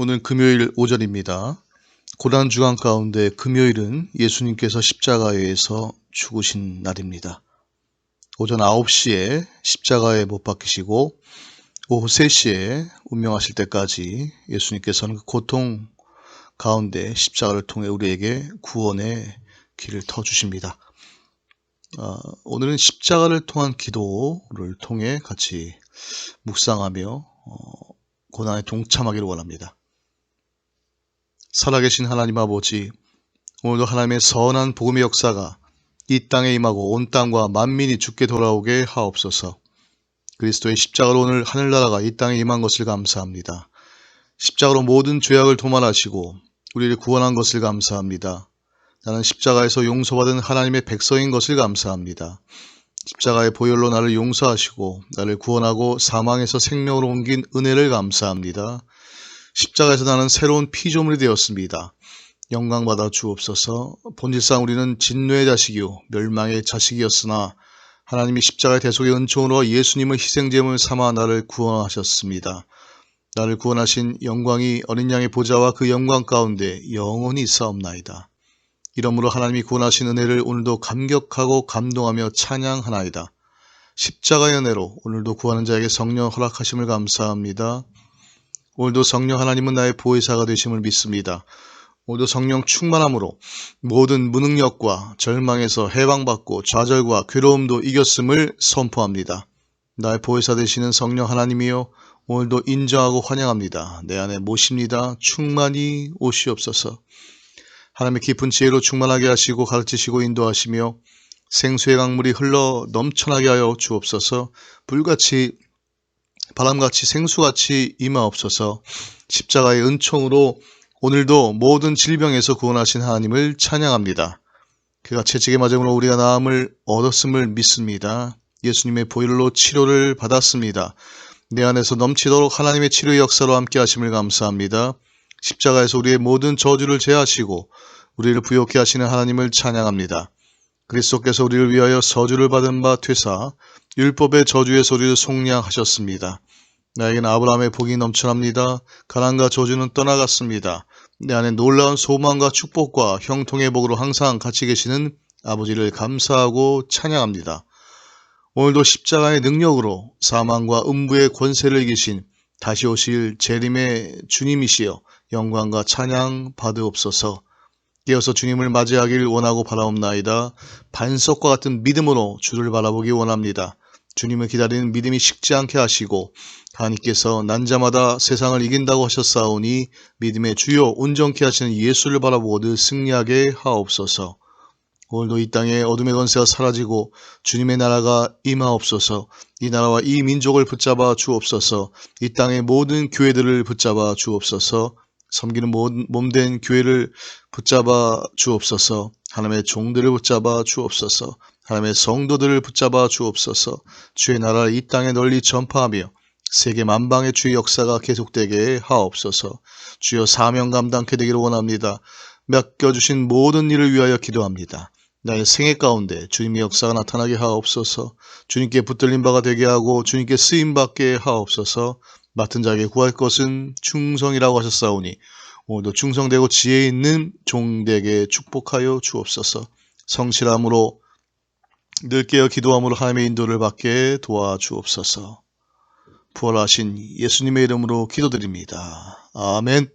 오늘 금요일 오전입니다. 고난 주간 가운데 금요일은 예수님께서 십자가에서 죽으신 날입니다. 오전 9시에 십자가에 못 박히시고 오후 3시에 운명하실 때까지 예수님께서는 그 고통 가운데 십자가를 통해 우리에게 구원의 길을 터 주십니다. 어, 오늘은 십자가를 통한 기도를 통해 같이 묵상하며 어, 고난에 동참하기를 원합니다. 살아계신 하나님 아버지, 오늘도 하나님의 선한 복음의 역사가 이 땅에 임하고 온 땅과 만민이 죽게 돌아오게 하옵소서. 그리스도의 십자가로 오늘 하늘나라가 이 땅에 임한 것을 감사합니다. 십자가로 모든 죄악을 도말하시고 우리를 구원한 것을 감사합니다. 나는 십자가에서 용서받은 하나님의 백성인 것을 감사합니다. 십자가의 보혈로 나를 용서하시고 나를 구원하고 사망에서 생명으로 옮긴 은혜를 감사합니다. 십자가에서 나는 새로운 피조물이 되었습니다. 영광 받아 주옵소서. 본질상 우리는 진노의 자식이요 멸망의 자식이었으나 하나님이 십자가의 대속의 은총으로 예수님을 희생제물 삼아 나를 구원하셨습니다. 나를 구원하신 영광이 어린 양의 보좌와 그 영광 가운데 영원히 있사옵나이다. 이러므로 하나님이 구원하신 은혜를 오늘도 감격하고 감동하며 찬양하나이다. 십자가의 은혜로 오늘도 구하는 자에게 성령 허락하심을 감사합니다. 오늘도 성령 하나님은 나의 보혜사가 되심을 믿습니다. 오늘도 성령 충만함으로 모든 무능력과 절망에서 해방받고 좌절과 괴로움도 이겼음을 선포합니다. 나의 보혜사 되시는 성령 하나님이요 오늘도 인정하고 환영합니다. 내 안에 모십니다. 충만히 오시옵소서. 하나님의 깊은 지혜로 충만하게 하시고 가르치시고 인도하시며 생수의 강물이 흘러 넘쳐나게 하여 주옵소서. 불같이 바람같이 생수같이 임하옵소서. 십자가의 은총으로 오늘도 모든 질병에서 구원하신 하나님을 찬양합니다. 그가 채찍의 맞음으로 우리가 나음을 얻었음을 믿습니다. 예수님의 보혈로 치료를 받았습니다. 내 안에서 넘치도록 하나님의 치료의 역사로 함께 하심을 감사합니다. 십자가에서 우리의 모든 저주를 제하시고 우리를 부욕케 하시는 하나님을 찬양합니다. 그리스도께서 우리를 위하여 저주를 받은 바 퇴사 율법의 저주의 소리를 속량하셨습니다. 나에게는 아브라함의 복이 넘쳐납니다. 가난과 저주는 떠나갔습니다. 내 안에 놀라운 소망과 축복과 형통의 복으로 항상 같이 계시는 아버지를 감사하고 찬양합니다. 오늘도 십자가의 능력으로 사망과 음부의 권세를 이기신 다시 오실 재림의 주님이시여 영광과 찬양 받으옵소서. 깨어서 주님을 맞이하길 원하고 바라옵나이다. 반석과 같은 믿음으로 주를 바라보기 원합니다. 주님을 기다리는 믿음이 식지 않게 하시고 하나님께서 난자마다 세상을 이긴다고 하셨사오니 믿음의 주요 온전케 하시는 예수를 바라보고 늘 승리하게 하옵소서. 오늘도 이 땅에 어둠의 권세가 사라지고 주님의 나라가 임하옵소서. 이 나라와 이 민족을 붙잡아 주옵소서. 이 땅의 모든 교회들을 붙잡아 주옵소서. 섬기는 몸된 교회를 붙잡아 주옵소서. 하나님의 종들을 붙잡아 주옵소서. 하나님의 성도들을 붙잡아 주옵소서. 주의 나라를 이 땅에 널리 전파하며 세계 만방의 주의 역사가 계속되게 하옵소서. 주여 사명 감당케 되기를 원합니다. 맡겨주신 모든 일을 위하여 기도합니다. 나의 생애 가운데 주님의 역사가 나타나게 하옵소서. 주님께 붙들린 바가 되게 하고 주님께 쓰임 받게 하옵소서. 맡은 자에게 구할 것은 충성이라고 하셨사오니 오늘도 충성되고 지혜 있는 종되게 축복하여 주옵소서. 성실함으로 늘 깨어 기도함으로 하나님의 인도를 받게 도와주옵소서. 부활하신 예수님의 이름으로 기도드립니다. 아멘.